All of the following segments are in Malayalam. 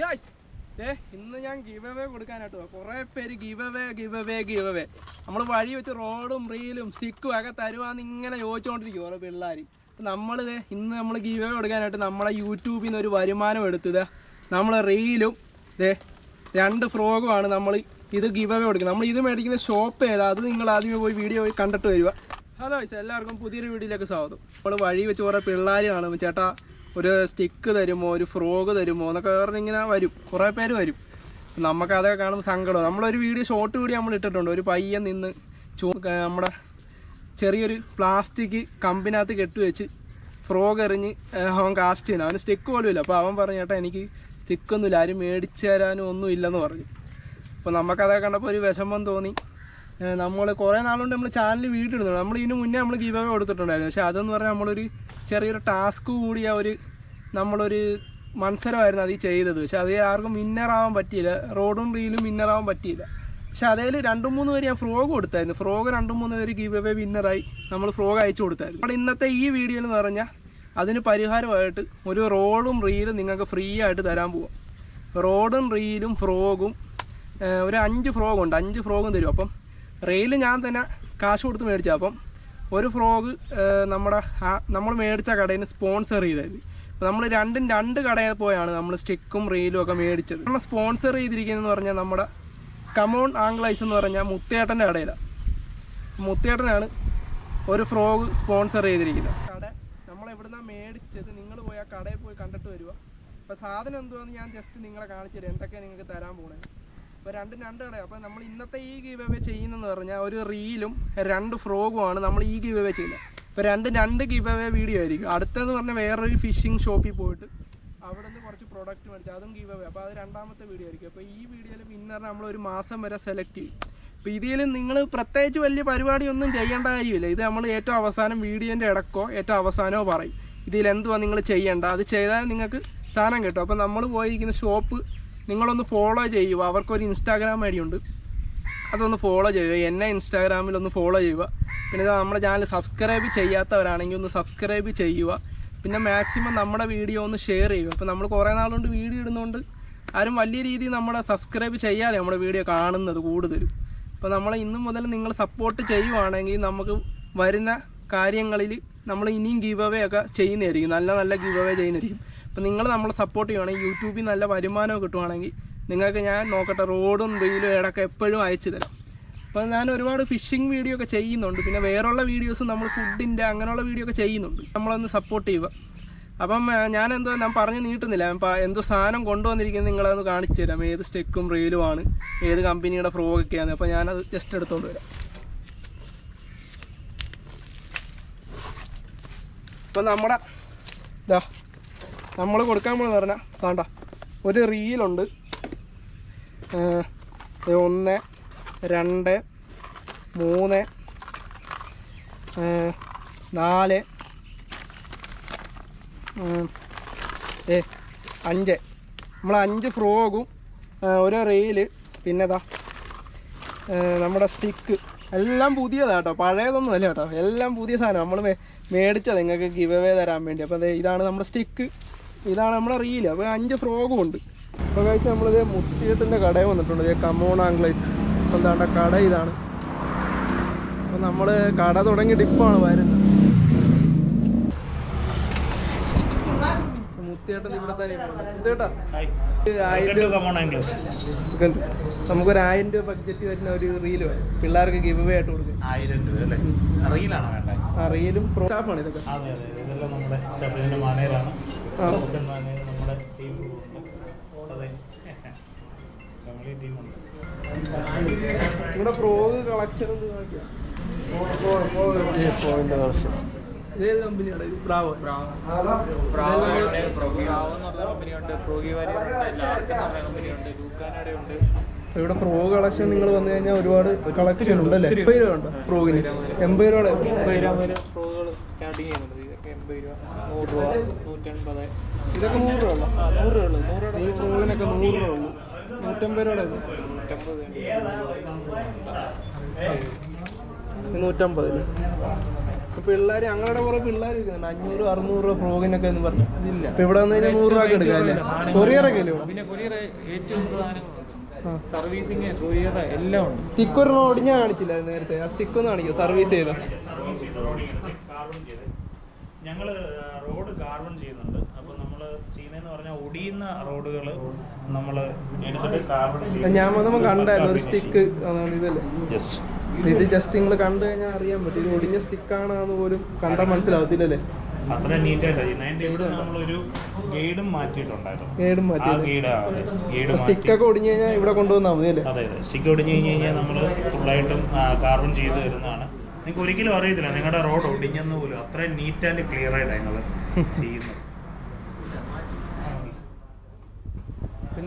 ഗായ്സ് ഏ ഇന്ന് ഞാൻ ഗീവ് അവേ കൊടുക്കാനായിട്ട്. കുറേ പേര് give away give away give away നമ്മൾ വഴി വെച്ച് റോഡും റീലും സ്റ്റിക്കും ഒക്കെ തരുവാന്ന് ഇങ്ങനെ ചോദിച്ചുകൊണ്ടിരിക്കും ഓരോ പിള്ളേർ നമ്മൾ ഇതേ ഇന്ന് നമ്മൾ ഗീവ് അവേ കൊടുക്കാനായിട്ട് നമ്മളെ യൂട്യൂബിൽ നിന്ന് ഒരു വരുമാനം എടുത്തത് നമ്മൾ റീലും ഇതേ രണ്ട് ഫ്രോഗുമാണ് നമ്മൾ ഇത് ഗീവ് അവേ കൊടുക്കുന്നത്. നമ്മൾ ഇത് മേടിക്കുന്ന ഷോപ്പ് ഏതാ? അത് നിങ്ങൾ ആദ്യമേ പോയി വീഡിയോ കണ്ടിട്ട് വരിക. ഹലോ എല്ലാവർക്കും പുതിയൊരു വീഡിയോയിലേക്ക് സ്വാഗതം. നമ്മൾ വഴി വെച്ച് കുറേ പിള്ളേരാണ് ചേട്ടാ ഒരു സ്റ്റിക്ക് തരുമോ ഒരു ഫ്രോഗ് തരുമോ എന്നൊക്കെ പറഞ്ഞ് ഇങ്ങനെ വരും. കുറേ പേര് വരും. നമുക്ക് അതൊക്കെ കാണുമ്പോൾ സങ്കടം നമ്മളൊരു വീഡിയോ ഷോർട്ട് വീഡിയോ നമ്മൾ ഇട്ടിട്ടുണ്ട്. ഒരു പയ്യൻ നിന്ന് ചൂ നമ്മുടെ ചെറിയൊരു പ്ലാസ്റ്റിക് കമ്പിനകത്ത് കെട്ടിവെച്ച് ഫ്രോഗ് എറിഞ്ഞ് അവൻ കാസ്റ്റ് ചെയ്യുന്നു. അവന് സ്റ്റിക്ക് പോലും ഇല്ല. അപ്പോൾ അവൻ പറഞ്ഞു ചേട്ടാ എനിക്ക് സ്റ്റിക്കൊന്നുമില്ല ആരും മേടിച്ചു തരാനും ഒന്നും ഇല്ലെന്ന് പറഞ്ഞു. അപ്പോൾ നമുക്കതൊക്കെ കണ്ടപ്പോൾ ഒരു വിഷമം തോന്നി. നമ്മൾ കുറേ നാളുകൊണ്ട് നമ്മൾ ചാനൽ വീട്ടിടുന്നുണ്ട് നമ്മൾ ഇതിന് മുന്നേ നമ്മൾ ഗീവ് അവേ കൊടുത്തിട്ടുണ്ടായിരുന്നു. പക്ഷേ അതെന്ന് പറഞ്ഞാൽ നമ്മളൊരു ചെറിയൊരു ടാസ്ക് കൂടിയ ഒരു നമ്മളൊരു മത്സരമായിരുന്നു അത് ഈ ചെയ്തത്. പക്ഷെ അതിൽ ആർക്കും വിന്നറാവാൻ പറ്റിയില്ല. റോഡും റീലും വിന്നറാവാൻ പറ്റിയില്ല. പക്ഷെ അതേൽ രണ്ടു മൂന്ന് പേര് ഞാൻ ഫ്രോഗ് കൊടുത്തായിരുന്നു. ഫ്രോഗ് രണ്ടു മൂന്ന് പേര് ഗീവ് അവേ വിന്നറായി നമ്മൾ ഫ്രോഗ് അയച്ചു കൊടുത്തായിരുന്നു. അപ്പോൾ ഇന്നത്തെ ഈ വീഡിയോയിൽ എന്ന് പറഞ്ഞാൽ അതിന് പരിഹാരമായിട്ട് ഒരു റോഡും റീലും നിങ്ങൾക്ക് ഫ്രീ ആയിട്ട് തരാൻ പോവാം. റോഡും റീലും ഫ്രോഗും ഒരു അഞ്ച് ഫ്രോഗ് ഉണ്ട്. അഞ്ച് ഫ്രോഗും തരും. അപ്പം റെയിൽ ഞാൻ തന്നെ കാശ് കൊടുത്ത് മേടിച്ചു. അപ്പം ഒരു ഫ്രോഗ് നമ്മുടെ നമ്മൾ മേടിച്ച കടയിൽ നിന്ന് സ്പോൺസർ ചെയ്തായിരുന്നു. അപ്പോൾ നമ്മൾ രണ്ടും രണ്ട് കടയിൽ പോയാണ് നമ്മൾ സ്റ്റിക്കും റീലും ഒക്കെ മേടിച്ചത്. നമ്മൾ സ്പോൺസർ ചെയ്തിരിക്കുന്നതെന്ന് പറഞ്ഞാൽ നമ്മുടെ കമോൺ ആംഗ്ലൈസ് എന്ന് പറഞ്ഞാൽ മുത്തേട്ടന്റെ കടയിലാണ് മുത്തേട്ടനാണ് ഒരു ഫ്രോഗ് സ്പോൺസർ ചെയ്തിരിക്കുന്നത്. കട നമ്മൾ എവിടുന്നാണ് മേടിച്ചത്? നിങ്ങൾ പോയി ആ കടയിൽ പോയി കണ്ടിട്ട് വരിക അപ്പോൾ സാധനം എന്തുവാന്ന് ഞാൻ ജസ്റ്റ് നിങ്ങളെ കാണിച്ചു തരും. എന്തൊക്കെയാണ് നിങ്ങൾക്ക് തരാൻ പോണേ? അപ്പോൾ രണ്ടും രണ്ട് കടയാണ് അപ്പോൾ നമ്മൾ ഇന്നത്തെ ഈ ഗീവ് അവേ ചെയ്യുന്നതെന്ന് പറഞ്ഞാൽ ഒരു റീലും രണ്ട് ഫ്രോഗുമാണ് നമ്മൾ ഈ ഗീവ് അവേ ചെയ്യുന്നത്. അപ്പോൾ രണ്ട് രണ്ട് ഗീവ് അവേ വീഡിയോ ആയിരിക്കും. അടുത്തെന്ന് പറഞ്ഞാൽ വേറൊരു ഫിഷിംഗ് ഷോപ്പിൽ പോയിട്ട് അവിടെ നിന്ന് കുറച്ച് പ്രോഡക്റ്റ് മേടിച്ചു അതും ഗീവ് അവേ അപ്പോൾ അത് രണ്ടാമത്തെ വീഡിയോ ആയിരിക്കും. അപ്പോൾ ഈ വീഡിയോയിൽ വിന്നറിനെ നമ്മൾ ഒരു മാസം വരെ സെലക്ട് ചെയ്യും. അപ്പോൾ ഇതിൽ നിങ്ങൾ പ്രത്യേകിച്ച് വലിയ പരിപാടി ഒന്നും ചെയ്യേണ്ട കാര്യമില്ല. ഇത് നമ്മൾ ഏറ്റവും അവസാനം വീഡിയോന്റെ ഇടക്കോ ഏറ്റവും അവസാനമോ പറയും. ഇതിൽ എന്തുവാ നിങ്ങൾ ചെയ്യേണ്ട? അത് ചെയ്താൽ നിങ്ങൾക്ക് സാധനം കിട്ടും. അപ്പോൾ നമ്മൾ പോയിരിക്കുന്ന ഷോപ്പ് നിങ്ങളൊന്ന് ഫോളോ ചെയ്യുക. അവർക്കൊരു ഇൻസ്റ്റാഗ്രാം ഐ ഡി ഉണ്ട്. അതൊന്ന് ഫോളോ ചെയ്യുക. എന്നെ ഇൻസ്റ്റാഗ്രാമിൽ ഒന്ന് ഫോളോ ചെയ്യുക. പിന്നെ നമ്മുടെ ചാനൽ സബ്സ്ക്രൈബ് ചെയ്യാത്തവരാണെങ്കിൽ ഒന്ന് സബ്സ്ക്രൈബ് ചെയ്യുക. പിന്നെ മാക്സിമം നമ്മുടെ വീഡിയോ ഒന്ന് ഷെയർ ചെയ്യുക. അപ്പോൾ നമ്മൾ കുറേ നാളുകൊണ്ട് വീഡിയോ ഇടുന്നതുകൊണ്ട് ആരും വലിയ രീതിയിൽ നമ്മുടെ സബ്സ്ക്രൈബ് ചെയ്യാതെ നമ്മുടെ വീഡിയോ കാണുന്നത് കൂടുതലും. അപ്പോൾ നമ്മൾ ഇന്നു മുതൽ നിങ്ങൾ സപ്പോർട്ട് ചെയ്യുവാണെങ്കിൽ നമുക്ക് വരുന്ന കാര്യങ്ങളിൽ നമ്മൾ ഇനിയും ഗീവ് അവേ ഒക്കെ ചെയ്യുന്നതായിരിക്കും. നല്ല നല്ല ഗീവ് അവേ ചെയ്യുന്നതായിരിക്കും. അപ്പോൾ നിങ്ങൾ നമ്മളെ സപ്പോർട്ട് ചെയ്യുവാണെങ്കിൽ യൂട്യൂബിൽ നല്ല വരുമാനം കിട്ടുവാണെങ്കിൽ നിങ്ങൾക്ക് ഞാൻ നോക്കട്ടെ റോഡും റീലും ഇടയ്ക്ക് എപ്പോഴും അയച്ചു തരാം. അപ്പോൾ ഞാൻ ഒരുപാട് ഫിഷിംഗ് വീഡിയോ ഒക്കെ ചെയ്യുന്നുണ്ട്. പിന്നെ വേറെയുള്ള വീഡിയോസ് നമ്മൾ ഫുഡിന്റെ അങ്ങനെയുള്ള വീഡിയോ ഒക്കെ ചെയ്യുന്നുണ്ട്. നമ്മളൊന്ന് സപ്പോർട്ട് ചെയ്യുക. അപ്പം ഞാൻ എന്തോ ഞാൻ പറഞ്ഞ് നീട്ടുന്നില്ല. എന്തോ സാധനം കൊണ്ടുവന്നിരിക്കുന്നത് നിങ്ങളതൊന്ന് കാണിച്ചു തരാം. ഏത് സ്റ്റെക്കും റീലുമാണ് ഏത് കമ്പനിയുടെ ഫ്രോഗ് ഒക്കെയാണ്. അപ്പോൾ ഞാനത് ജസ്റ്റ് എടുത്തോണ്ട് വരാം. അപ്പം നമ്മുടെ ഇതാ നമ്മൾ കൊടുക്കാൻ പോകുന്നത് പറഞ്ഞാൽ വേണ്ട ഒരു റീലുണ്ട് ഒന്ന് രണ്ട് മൂന്ന് നാല് ഏ അഞ്ച്. നമ്മൾ അഞ്ച് ഫ്രോഗും ഒരു റീൽ പിന്നെതാ നമ്മുടെ സ്റ്റിക്ക് എല്ലാം പുതിയതാണ് കേട്ടോ പഴയതൊന്നും അല്ല കേട്ടോ എല്ലാം പുതിയ സാധനം. നമ്മൾ മേടിച്ചത് നിങ്ങൾക്ക് ഗിവ് അവേ തരാൻ വേണ്ടി. അപ്പോൾ അതെ ഇതാണ് നമ്മുടെ സ്റ്റിക്ക് ഇതാണ് നമ്മുടെ റീൽ അപ്പോൾ അഞ്ച് ഫ്രോഗും ഉണ്ട്. അപ്പോൾ കഴിച്ച് നമ്മളിത് മുത്തിയത്തിന്റെ കടയിൽ വന്നിട്ടുണ്ട്. കമോൺ ആംഗ്ലൈസ് എന്താണ്ട കട ഇതാണ്. അപ്പോൾ നമ്മൾ കട തുടങ്ങിയിട്ട് ഡിപ്പാണ് വരുന്നത്. മുത്തിയേട്ടൻ ഇവിടെ തന്നെ മുത്തിയേട്ടാ. നമുക്കൊരു ആയിരം രൂപ ബഡ്ജറ്റ് വരുന്ന ഒരു റീൽ വേണം. പിള്ളേർക്ക് ഗിവ് അവേ ആയിട്ട് കൊടുക്കും. ആയിരം രൂപ അല്ലേ? റീലാണ് വേണ്ടത് ആ റീലും പ്രോഗ്രാഫാണ് ഇതൊക്കെ. ഇതെല്ലാം നമ്മുടെ ഷബീലിന്റെ മാനേജറാണ്. നമ്മുടെ ടീം നമ്മുടെ ടീമുണ്ട് ഇവിടെ പ്രോഗ് കളക്ഷൻ കമ്പനിയാണ് ഇത് ബ്രാവോ ബ്രാവോ എന്ന് പറഞ്ഞ കമ്പനിയുണ്ട് പ്രോഗി വാരി ലാർക്ക് എന്ന് പറഞ്ഞ കമ്പനിയുണ്ട് ലൂക്കാനയുടെ ഉണ്ട്. ഇവിടെ പ്രോ കളക്ഷൻ നിങ്ങൾ വന്നു കഴിഞ്ഞാൽ ഒരുപാട് കളക്ഷൻ ഉണ്ട് അല്ലേ? എൺപത് രൂപ ഉണ്ട്. പ്രോഗിന് എൺപത് രൂപയുടെ രൂപ വരെ പ്രോഗുകൾ സ്റ്റാർട്ടിങ് ചെയ്യുന്നുണ്ട്. ഇതൊക്കെ രൂപ. നൂറ് രൂപ ഉള്ളോ? ഈ പ്രോഗിനൊക്കെ നൂറ് രൂപ ഉള്ളൂ. നൂറ്റമ്പത് രൂപയുടെ നൂറ്റമ്പത് നൂറ്റമ്പതിന് പിള്ളേർ ഞങ്ങളുടെ കുറെ പിള്ളേർ വിൽക്കുന്നുണ്ട് അഞ്ഞൂറ് അറുന്നൂറ് രൂപ ഫ്രോഗിനൊക്കെ എന്ന് പറഞ്ഞു. ഇപ്പൊ ഇവിടെ വന്നു കഴിഞ്ഞാൽ നൂറ് രൂപ എടുക്കാം അല്ലേ? അല്ലേ ഇവിടെ? കൊറിയർ ഒക്കെ ആ. സർവീസിങ് കൊറിയർ എല്ലാം ഉണ്ട്. സ്റ്റിക്ക് ഒരെണ്ണം ഒടിഞ്ഞ കാണിച്ചില്ല നേരത്തെ. ആ സ്റ്റിക്ക് ഒന്ന് കാണിക്കും സർവീസ് ചെയ്ത. ഞങ്ങൾ റോഡ് കാർബൺ ചെയ്യുന്നുണ്ട്. അപ്പോൾ നമ്മൾ ചെയ്യുന്നതെന്ന് പറഞ്ഞാൽ ഒടിയുന്ന റോഡുകൾ നമ്മൾ എടുത്തിട്ട് കാർബൺ ഞാൻ വന്നപ്പോൾ കണ്ടായിരുന്നു ഒരു സ്റ്റിക്ക് ഇതല്ലേ ജസ്റ്റ് ഇത് ജസ്റ്റ് നിങ്ങൾ കണ്ടു കഴിഞ്ഞാൽ അറിയാൻ പറ്റും. ഇത് ഒടിഞ്ഞ സ്റ്റിക്കാണെന്ന് പോലും കണ്ടാൽ മനസ്സിലാവത്തില്ലല്ലേ അത്ര നീറ്റായിട്ട് ചെയ്യുന്നത്. അതിന്റെ ഇവിടെ നമ്മളൊരു ഗൈഡും മാറ്റിയിട്ടുണ്ടായിരുന്നു. ആ മാറ്റി ഗൈഡ് അതെ. ഗൈഡ് മാറ്റി സ്റ്റിക്കൊക്കെ ഒടിഞ്ഞു കഴിഞ്ഞാൽ ഇവിടെ കൊണ്ടുവന്നാൽ മതി അല്ലേ? അതെ അതെ. സ്റ്റിക്ക് ഒടിഞ്ഞു കഴിഞ്ഞു കഴിഞ്ഞാൽ നമ്മൾ ഫുള്ളായിട്ടും കാർബൺ ചെയ്ത് തരുന്നതാണ്. നിങ്ങൾക്ക് ഒരിക്കലും അറിയത്തില്ല. നിങ്ങളുടെ റോഡ് ഒടിഞ്ഞെന്ന് പോലും അത്രയും നീറ്റ് ആൻഡ് ക്ലിയർ ആയിട്ടാണ് നിങ്ങൾ ചെയ്യുന്നത് പിന്നെ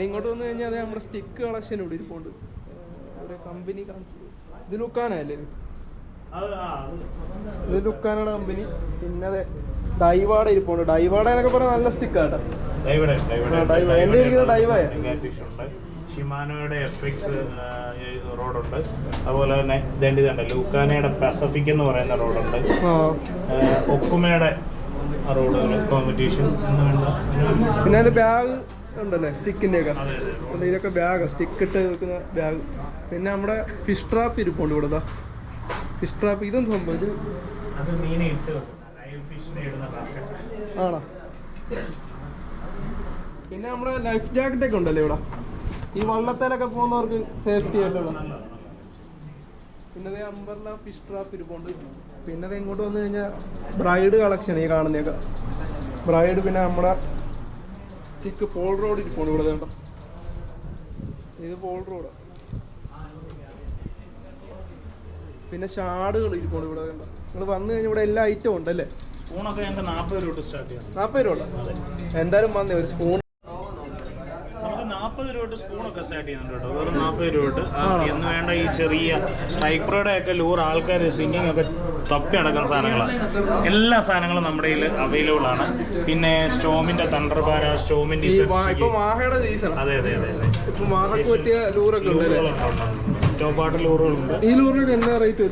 ഇങ്ങോട്ട് വന്നു കഴിഞ്ഞാൽ അതെ നമ്മുടെ സ്റ്റിക്ക് കളക്ഷൻ ഇവിടെ ഇരിപ്പുണ്ട്. ഒരു കമ്പനി ഇത് ലുക്കാനല്ലേ ഇത്? ഇത് ലുക്കാനയുടെ കമ്പനി പിന്നെ അതെ ഡൈവാട ഇരിപ്പുണ്ട്. ഡൈവാട എന്നൊക്കെ പറഞ്ഞാൽ നല്ല സ്റ്റിക്കാട്ടോ. എന്റെ ഇരിക്കുന്നത് ഡൈവയാ? ഷിമാനോയുടെ എഫ് എക്സ് റോഡുണ്ട്. അതുപോലെ തന്നെ ഇതേണ്ടി ഇതുണ്ട് ലൂക്കാനയുടെ പസഫിക് എന്ന് പറയുന്ന റോഡുണ്ട്. ഒക്കുമയുടെ റോഡുകൾ കോമ്പറ്റീഷൻ പിന്നെ ബാഗ് ഉണ്ടല്ലേ? സ്റ്റിക്കിന്റെ ഒക്കെ അതെ. അല്ല, ഇതൊക്കെ ബാഗ് സ്റ്റിക്ക് ഇട്ട് വെക്കുന്ന ബാഗ് പിന്നെ നമ്മുടെ ഫിഷ് ട്രാപ്പ് ഇരിപ്പുണ്ട് ഇവിടെ ഫിഷ് ട്രാപ്പ് ഇതും സംഭവം? ഇത് ആണോ? പിന്നെ നമ്മുടെ ലൈഫ് ജാക്കറ്റ് ഒക്കെ ഉണ്ടല്ലേ ഇവിടെ? ഈ വള്ളത്തേലൊക്കെ പോകുന്നവർക്ക് സേഫ്റ്റി ആയിട്ടുള്ള. പിന്നെ അമ്പർല ഫിഷ് ട്രാപ്പ് ഇരിപ്പുണ്ട്. പിന്നെ ഇങ്ങോട്ട് വന്നു കഴിഞ്ഞാൽ ബ്രൈഡ് കളക്ഷൻ ഈ കാണുന്നതൊക്കെ. ബ്രൈഡ് പിന്നെ നമ്മുടെ സ്റ്റിക്ക് പോൾ റോഡ് ഇരിപ്പുണ്ട് ഇവിടെ വേണ്ട. ഇത് പോൾ റോഡ് പിന്നെ ഷാഡുകൾ ഇരിപ്പുണ്ട് ഇവിടെ വേണ്ട. നിങ്ങൾ വന്നു കഴിഞ്ഞാൽ ഇവിടെ എല്ലാ ഐറ്റവും ഉണ്ടല്ലേ സ്പൂണൊക്കെ ഞങ്ങൾക്ക് നാൽപ്പത് രൂപ സ്റ്റാർട്ട് നാൽപ്പത് രൂപ എന്തായാലും വന്നേ ഒരു സ്പൂൺ നാൽപ്പത് രൂപ സ്പൂണൊക്കെ സ്റ്റാർട്ട് ചെയ്യുന്നുണ്ട് കേട്ടോ. വെറും നാൽപ്പത് രൂപ ആ, എന്ന് വേണ്ട ഈ ചെറിയ സ്ട്രൈക്രോയുടെ ഒക്കെ ലൂർ ആൾക്കാർ സിംഗിങ് ഒക്കെ തപ്പി അടക്കുന്ന സാധനങ്ങളാണ് എല്ലാ സാധനങ്ങളും നമ്മുടെ കയ്യിൽ അവൈലബിൾ ആണ്. പിന്നെ സ്റ്റോമിന്റെ തണ്ടർപാര സ്റ്റോമിന്റെ അതെ അതെ അതെ ടോപ്പാട്ട് ലൂറുകളുണ്ട്. ഈ ലൂറിനൊക്കെ എന്താ റേറ്റ്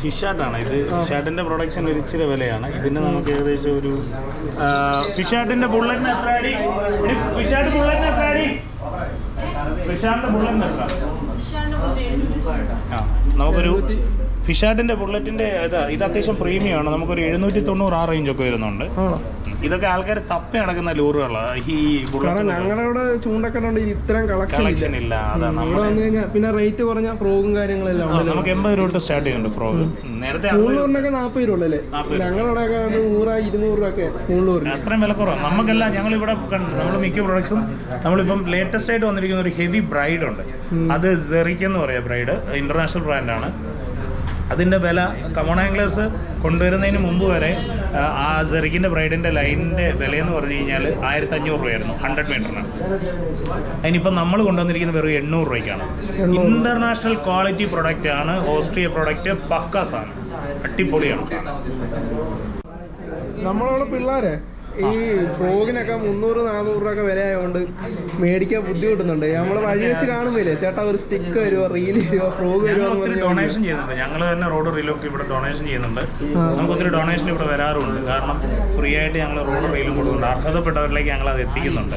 ഫിഷാട്ടാണ് ഇത് ഫിഷാട്ടിന്റെ പ്രൊഡക്ഷൻ ഒരു ഇച്ചിരി വിലയാണ്. ഇതിന് നമുക്ക് ഏകദേശം ഒരു ഫിഷാട്ടിന്റെ ബുള്ളറ്റിന് എത്ര അടി? ഫിഷാട്ട് ബുള്ളറ്റിന് എത്ര അടി? ഫിഷാട്ടിന്റെ ബുള്ളറ്റിന് എത്ര? ആ നമുക്കൊരു ഫിഷാട്ടിന്റെ ബുള്ളറ്റിന്റെ ഇത് ഇത് അത്യാവശ്യം പ്രീമിയം ആണ് നമുക്കൊരു എഴുന്നൂറ്റി തൊണ്ണൂറ് ആ റേഞ്ച് ഒക്കെ വരുന്നുണ്ട് ഇതൊക്കെ ആൾക്കാർ തപ്പി നടക്കുന്ന ലൂറുകളാണ് ഈ ബുള്ളറ്റ് ഞങ്ങളുടെ ഇവിടെ ചൂണ്ടക്കണ്ടുണ്ട് ഇത്രയും കളക്ഷൻ ഇല്ല. അതാണ് നമ്മുടെ വന്നു കഴിഞ്ഞാൽ പിന്നെ റേറ്റ് കുറഞ്ഞ ഫ്രോഗും കാര്യങ്ങളെല്ലാം നമുക്ക് എൺപത് രൂപ തൊട്ട് സ്റ്റാർട്ട് ചെയ്യുന്നുണ്ട് ഫ്രോഗ് നേരത്തെ സ്കൂളിലൂറിനൊക്കെ നാൽപ്പത് രൂപ അല്ലേ ഞങ്ങളുടെ നൂറ് ഇരുന്നൂറ് രൂപ ഒക്കെ സ്കൂളിലൂറിന് അത്രയും വില കുറവാണ് നമുക്കെല്ലാം ഞങ്ങൾ ഇവിടെ നമ്മൾ മിക്ക പ്രൊഡക്ട്സും നമ്മളിപ്പം ലേറ്റസ്റ്റ് ആയിട്ട് വന്നിരിക്കുന്ന ഒരു ഹെവി ബ്രൈഡ് ഉണ്ട്. അത് സെറിക്കെന്ന് എന്ന് പറയാം ബ്രൈഡ് ഇന്റർനാഷണൽ ബ്രാൻഡാണ് അതിന്റെ വില കമോൺ ആംഗ്ലേഴ്സ് കൊണ്ടുവരുന്നതിന് മുമ്പ് വരെ ആ, സെറിക്കിന്റെ ബ്രൈഡിന്റെ ലൈനിന്റെ വിലയെന്ന് പറഞ്ഞു കഴിഞ്ഞാൽ ആയിരത്തി അഞ്ഞൂറ് രൂപയായിരുന്നു ഹൺഡ്രഡ് മീറ്ററിന്. അതിനിപ്പം നമ്മൾ കൊണ്ടുവന്നിരിക്കുന്ന വെറും എണ്ണൂറ് രൂപയ്ക്കാണ്. ഇന്റർനാഷണൽ ക്വാളിറ്റി പ്രൊഡക്റ്റ് ആണ് ഓസ്ട്രിയ പ്രൊഡക്റ്റ് പക്ക സാധനം അടിപൊളിയാണ്. നമ്മളവിടെ പിള്ളേരെ? ഈ ഫ്രോഗിനൊക്കെ മുന്നൂറ് നാനൂറ് രൂപ വില ആയതുകൊണ്ട് മേടിക്കാൻ ബുദ്ധിമുട്ടുന്നുണ്ട്. നമ്മൾ വഴി വെച്ച് കാണുമ്പില്ലേ ചേട്ടാ ഒരു സ്റ്റിക്ക് വരുമോ റീൽ വരുമോ ഫ്രോഗ് വരുമോ ഡൊണേഷൻ ചെയ്യുന്നുണ്ട്. ഞങ്ങൾ തന്നെ റോഡ് റീലൊക്കെ ഇവിടെ ഡൊണേഷൻ ചെയ്യുന്നുണ്ട്. നമുക്ക് ഒത്തിരി ഡൊണേഷൻ ഇവിടെ വരാറുണ്ട്. കാരണം ഫ്രീ ആയിട്ട് ഞങ്ങൾ റോഡ് റീലും കൊടുക്കുന്നുണ്ട്. അർഹതപ്പെട്ടവരിലേക്ക് ഞങ്ങൾ അത് എത്തിക്കുന്നുണ്ട്.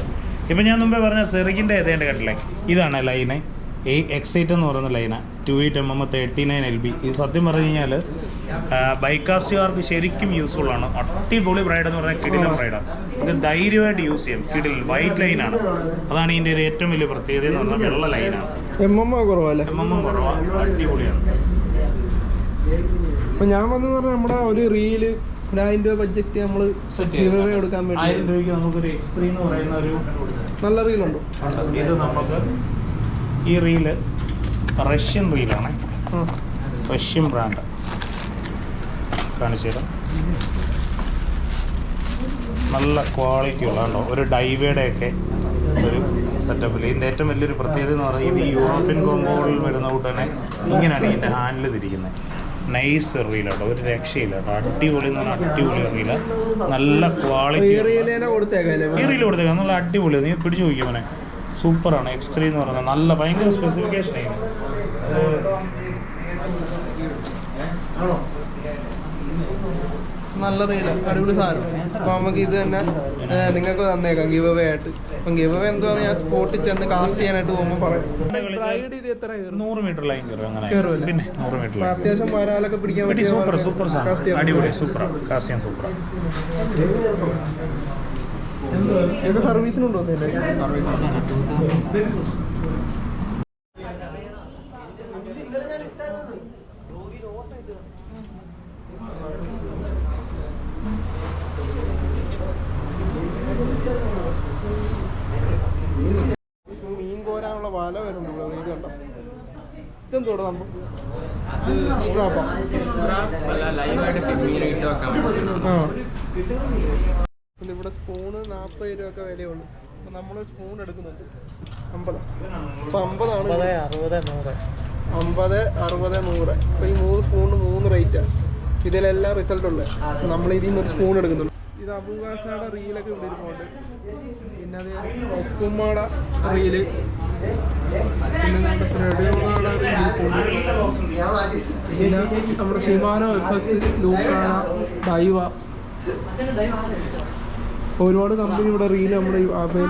ഇപ്പം ഞാൻ മുമ്പേ പറഞ്ഞ സെറിക്കിന്റെ ഏതേണ്ട കണ്ടില്ലേ? ഇതാണ് ലൈന്. എ എക്സൈറ്റ് എന്ന് പറയുന്ന ലൈന. Two eight M M thirty nine L B ഇത് സത്യം പറഞ്ഞു കഴിഞ്ഞാൽ ബൈക്കാസ്റ്റുകാർക്ക് ശരിക്കും യൂസ്ഫുൾ ആണ്. അടിപൊളി ബ്രൈഡ് എന്ന് പറഞ്ഞാൽ കിടിലൻ ബ്രൈഡാണ് ഇത് ധൈര്യമായിട്ട് യൂസ് ചെയ്യാം. കിടിൽ വൈറ്റ് ലൈനാണ് അതാണ് ഇതിന്റെ ഒരു ഏറ്റവും വലിയ പ്രത്യേകത എന്ന് പറഞ്ഞാൽ വെള്ള ലൈനാണ് എം എം കുറവല്ലേ എം എം കുറവാണ് അടിപൊളിയാണ്. അപ്പൊ ഞാൻ വന്നു പറഞ്ഞാൽ നമ്മുടെ ഒരു റീൽ ഒരായിരം രൂപ ബഡ്ജറ്റ് നമ്മൾ കൊടുക്കാൻ വേണ്ടി. ആയിരം രൂപയ്ക്ക് നമുക്കൊരു ഒരു ത്രീ എന്ന് പറയുന്ന ഒരു നല്ല റീലുണ്ടോ ഇത് നമുക്ക് ഈ റീൽ റഷ്യൻ റീലാണ് റഷ്യൻ ബ്രാൻഡ് കാണിച്ചു തരാം നല്ല ക്വാളിറ്റി ഉള്ളതാണോ ഒരു ഡൈവയുടെ ഒക്കെ ഒരു സെറ്റപ്പിൽ ഇതിന്റെ ഏറ്റവും വലിയൊരു പ്രത്യേകത എന്ന് പറയുന്നത് ഇത് യൂറോപ്യൻ കോമ്പോളിൽ വരുന്ന കൂട്ട് തന്നെ ഇങ്ങനെയാണ് ഇതിന്റെ ഹാൻഡിൽ തിരിക്കുന്നത് നൈസ് റീലാട്ടോ ഒരു രക്ഷയില്ല കേട്ടോ. അടിപൊളി എന്ന് പറഞ്ഞാൽ അടിപൊളി റീല നല്ല ക്വാളിറ്റി ഈ റീൽ കൊടുത്തേക്കാം. നല്ല അടിപൊളി. നീ പിടിച്ചു നോക്കിയോ അവനെ സൂപ്പറാണ് എക്സ് ത്രീ എന്ന് പറയുന്നത് നല്ല ഭയങ്കര സ്പെസിഫിക്കേഷൻ ആയിരുന്നു. നല്ല റീല അടിപൊളി സാധനം. അപ്പോൾ നമുക്ക് ഇത് തന്നെ നിങ്ങൾക്ക് തന്നേക്കാം ഗിവ് അവേ ആയിട്ട്. അപ്പം ഗിവ് അവേ എന്തുവാന്ന് ഞാൻ സ്പോട്ടിൽ ചെന്ന് കാസ്റ്റ് ചെയ്യാനായിട്ട് പോകുമ്പോൾ പറയാം. നൂറ് മീറ്റർ ലൈൻ കയറും? പിന്നെ നൂറ് മീറ്റർ അത്യാവശ്യം വരാലൊക്കെ പിടിക്കാൻ പറ്റി പറ്റിയ സൂപ്പർ സൂപ്പർ അടിപൊളി. കാസ്റ്റ് ചെയ്യാൻ സർവീസിനുണ്ടോ ഇതിന്റെ? കോരാനുള്ള പേരുണ്ട് ഇവിടെ. ഇത് കണ്ടോ? ഇതെന്തോടെ നമ്മൾ ഇവിടെ സ്പൂണ് നാൽപ്പത് രൂപ ഒക്കെ വിലയുള്ളൂ നമ്മൾ സ്പൂൺ എടുക്കുന്നുണ്ട്. അമ്പത്. അപ്പൊ അമ്പത് അറുപത് നൂറ്. അപ്പൊ ഈ മൂന്ന് സ്പൂണിന് മൂന്ന് റേറ്റാണ് ഇതിലെല്ലാം റിസൾട്ട് ഉണ്ട് നമ്മൾ ഇതിൽ നിന്ന് ഒരു സ്പൂൺ എടുക്കുന്നുണ്ട്. ഇത് അബുവാസയുടെ റീലൊക്കെ ഇവിടെ ഇരിപ്പുണ്ട്. പിന്നെ അത് ഒക്കുമ്മയുടെ റീൽ പിന്നെ നമ്മുടെ ഇരിപ്പുണ്ട് പിന്നെ നമ്മുടെ ഷിമാനോ എഫക്സ് ലൂക്കാണ ഡൈവ. ഒരുപാട് കമ്പനി ഇവിടെ റീൽ നമ്മുടെ അപ്പൊ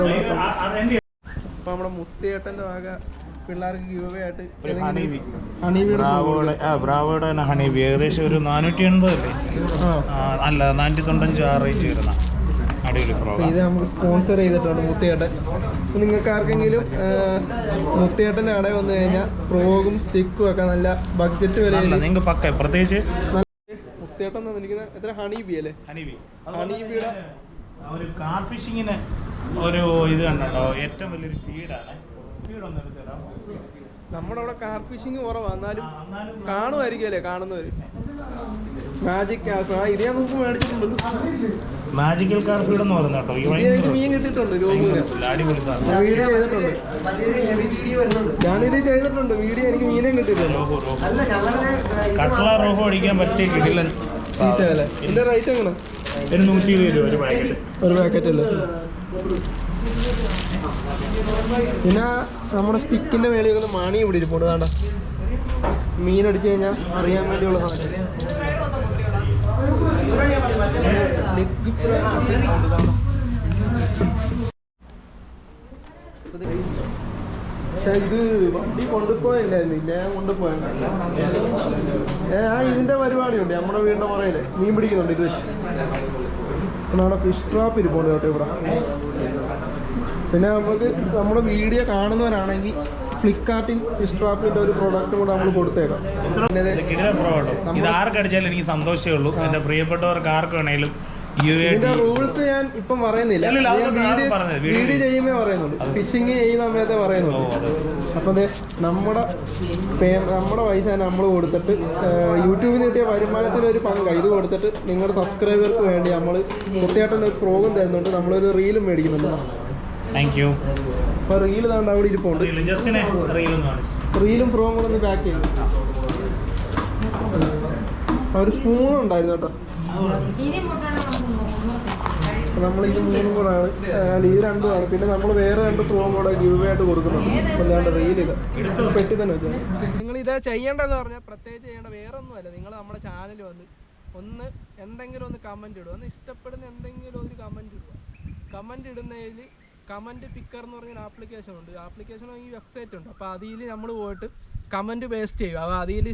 നമ്മുടെ മുത്തേട്ടന്റെ വക പിള്ളേർക്ക് ഗീവ് അവേ ആയിട്ട് ബ്രാവോയുടെ ആ ബ്രാവോയുടെ തന്നെ ഹണീബി ഏകദേശം ഒരു നാനൂറ്റി എൺപത് അല്ലേ അല്ല നാനൂറ്റി തൊണ്ണൂറ്റഞ്ച് ആ റേഞ്ച് വരുന്ന അടിപൊളി ഇത് നമുക്ക് സ്പോൺസർ ചെയ്തിട്ടുണ്ട് മുത്തേട്ടൻ അപ്പൊ നിങ്ങൾക്ക് ആർക്കെങ്കിലും മുത്തിയേട്ടന്റെ കട കടയിൽ വന്നു കഴിഞ്ഞാൽ ഫ്രോഗും സ്റ്റിക്കും ഒക്കെ നല്ല ബഡ്ജറ്റ് വരെ നിങ്ങൾക്ക് പക്ക പ്രത്യേകിച്ച്? മുത്തേട്ടൻ തന്നിരിക്കുന്ന എത്ര? ഹണീബി അല്ലേ? ഹണീബി ഹണീബിയുടെ ഒരു കാർ ഫിഷിങ്ങിന് ഒരു ഇത് കണ്ടോ? ഏറ്റവും വലിയൊരു ഫീഡാണ് നമ്മുടെ അവിടെ കാർ ഫിഷിങ് കുറവാ. എന്നാലും കാണുമായിരിക്കും അല്ലേ കാണുന്നവര്? മാജിക് ഇത് ഞാൻ നമുക്ക് മേടിച്ചിട്ടുണ്ടല്ലോ. മാജിക്കൽ കാർ ഫീഡ് എന്ന് കേട്ടോ. എനിക്ക് മീൻ കിട്ടിയിട്ടുണ്ട് ചെയ്തിട്ടുണ്ട്. ഞാനിത് ചെയ്തിട്ടുണ്ട് വീഡിയോ എനിക്ക് മീനെ കിട്ടിയിട്ടുണ്ട് കട്ട്ള റോഹു അടിക്കാൻ പറ്റിയ കിട്ടില്ല ഇതിന്റെ റേറ്റ് എങ്ങനെ? ഒരു നൂറ്റി ഇരുപത് രൂപ ഒരു പാക്കറ്റ് ഒരു പാക്കറ്റ് അല്ലേ? പിന്നെ നമ്മുടെ സ്റ്റിക്കിന്റെ മേളിൽ മണി ഇവിടെ ഇരിപ്പുണ്ട് വേണ്ട മീൻ അടിച്ചു കഴിഞ്ഞാൽ അറിയാൻ വേണ്ടിയുള്ള സാധനം. പക്ഷെ ഇത് വണ്ടി കൊണ്ടുപോയില്ലായിരുന്നു ഇല്ല കൊണ്ടുപോയ ആ ഇതിന്റെ പരിപാടിയുണ്ട് നമ്മുടെ വീടിന്റെ പുറയിൽ മീൻ പിടിക്കുന്നുണ്ട് ഇത് വെച്ച്. നമ്മുടെ ഫിഷ് ട്രാപ്പ് ഇരിപ്പുണ്ട് കേട്ടോ ഇവിടെ. പിന്നെ നമുക്ക് നമ്മുടെ വീഡിയോ കാണുന്നവരാണെങ്കിൽ ഫ്ലിപ്കാർട്ടിൽ ഫിസ്ട്രാപ്പിന്റെ ഒരു പ്രോഡക്റ്റ് കൂടെ നമ്മൾ കൊടുത്തേക്കാം. ഇത് കിടിലൻ ഇത് ആർക്ക് അടിച്ചാലും എനിക്ക് സന്തോഷമേ ഉള്ളൂ. എന്റെ പ്രിയപ്പെട്ടവർക്ക് ആർക്ക് വേണേലും ഇതിന്റെ റൂൾസ് ഞാൻ ഇപ്പം പറയുന്നില്ല. വീഡിയോ ചെയ്യുമ്പോൾ പറയുന്നുള്ളൂ. ഫിഷിങ് ചെയ്യുന്ന സമയത്തേ പറയുന്നുള്ളൂ. അപ്പൊ നമ്മുടെ നമ്മുടെ പൈസ നമ്മൾ കൊടുത്തിട്ട് യൂട്യൂബിൽ കിട്ടിയ വരുമാനത്തിൽ ഒരു പങ്ക. ഇത് കൊടുത്തിട്ട് നിങ്ങളുടെ സബ്സ്ക്രൈബർക്ക് വേണ്ടി നമ്മൾ കുട്ടിയായിട്ടുള്ള ഒരു പ്രോഗ്രാം തരുന്നുണ്ട്. നമ്മളൊരു റീലും മേടിക്കുന്നുണ്ട്. താങ്ക് യു അപ്പൊ റീൽ താണ്ട് അവിടെ ഇരിപ്പുണ്ട്. റീലും പ്രോവും കൂടെ ഒന്ന് പാക്ക് ചെയ്തു ഒരു സ്പൂൺ ഉണ്ടായിരുന്നു കേട്ടോ. നമ്മൾ ഈ മൂന്നും കൂടാണ് അല്ല ഇത് രണ്ടുമാണ് പിന്നെ നമ്മൾ വേറെ രണ്ട് പ്രോവും കൂടെ ഗിവ് ആയിട്ട് കൊടുക്കുന്നുണ്ട്. ഇത്. പെട്ടി തന്നെ വെച്ചാൽ നിങ്ങൾ ഇത് ചെയ്യേണ്ടതെന്ന് പറഞ്ഞാൽ പ്രത്യേകിച്ച് ചെയ്യേണ്ട വേറെ ഒന്നുമല്ല നിങ്ങൾ നമ്മുടെ ചാനൽ വന്ന് ഒന്ന് എന്തെങ്കിലും ഒന്ന് കമന്റ് ഇടുക. ഒന്ന് ഇഷ്ടപ്പെടുന്ന എന്തെങ്കിലും ഒരു കമന്റ് ഇടുക. കമന്റ് ഇടുന്നതിൽ കമന്റ് പിക്കർ എന്ന് പറഞ്ഞൊരു ആപ്ലിക്കേഷൻ ഉണ്ട്. ആപ്ലിക്കേഷൻ ഈ വെബ്സൈറ്റ് ഉണ്ട്. അപ്പോൾ അതിൽ നമ്മൾ പോയിട്ട് കമന്റ് പേസ്റ്റ് ചെയ്യും. അപ്പോൾ അതിൽ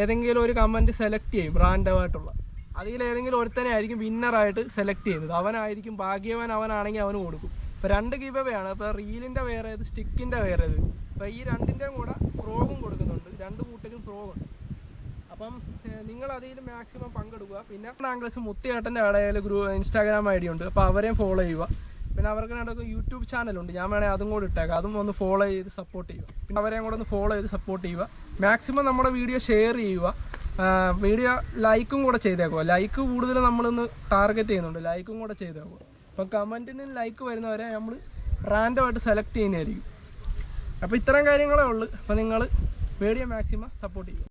ഏതെങ്കിലും ഒരു കമന്റ് സെലക്ട് ചെയ്യും റാൻഡമായിട്ടുള്ള അതിൽ ഏതെങ്കിലും ഒരുത്തനെ ആയിരിക്കും വിന്നറായിട്ട് സെലക്ട് ചെയ്യുന്നത്. അവനായിരിക്കും ഭാഗ്യവാൻ അവനാണെങ്കിൽ അവന് കൊടുക്കും. ഇപ്പോൾ രണ്ട് ഗിവ് അവേ ആണ്. അപ്പോൾ റീലിന്റെ വേറെ ഇത് സ്റ്റിക്കിന്റെ വേറെ ഇത് അപ്പോൾ ഈ രണ്ടിന്റെയും കൂടെ ഫ്രോഗും കൊടുക്കുന്നുണ്ട്. രണ്ട് കൂട്ടരും ഫ്രോഗുണ്ട് അപ്പം നിങ്ങൾ അതിൽ മാക്സിമം പങ്കെടുക്കുക. പിന്നെ ആംഗ്ലസ് മുത്തിയേട്ടന്റെ കടയിൽ ഗ്രൂ ഇൻസ്റ്റാഗ്രാം ഐ ഡി ഉണ്ട്. അപ്പോൾ അവരെയും ഫോളോ ചെയ്യുക. പിന്നെ അവർക്ക് നടക്കും യൂട്യൂബ് ചാനലുണ്ട്. ഞാൻ വേണേൽ അതും കൂടി ഇട്ടേക്കാം. അതും ഒന്ന് ഫോളോ ചെയ്ത് സപ്പോർട്ട് ചെയ്യുക. പിന്നെ അവരെയും കൂടെ ഒന്ന് ഫോളോ ചെയ്ത് സപ്പോർട്ട് ചെയ്യുക. മാക്സിമം നമ്മുടെ വീഡിയോ ഷെയർ ചെയ്യുക. വീഡിയോ ലൈക്കും കൂടെ ചെയ്തേക്കുക. ലൈക്ക് കൂടുതൽ നമ്മളൊന്ന് ടാർഗറ്റ് ചെയ്യുന്നുണ്ട്. ലൈക്കും കൂടെ ചെയ്തേക്കുക. അപ്പം കമന്റിന് ലൈക്ക് വരുന്നവരെ നമ്മൾ റാൻഡമായിട്ട് സെലക്ട് ചെയ്യുന്നതായിരിക്കും. അപ്പോൾ ഇത്തരം കാര്യങ്ങളേ ഉള്ളൂ. അപ്പോൾ നിങ്ങൾ വീഡിയോ മാക്സിമം സപ്പോർട്ട് ചെയ്യുക.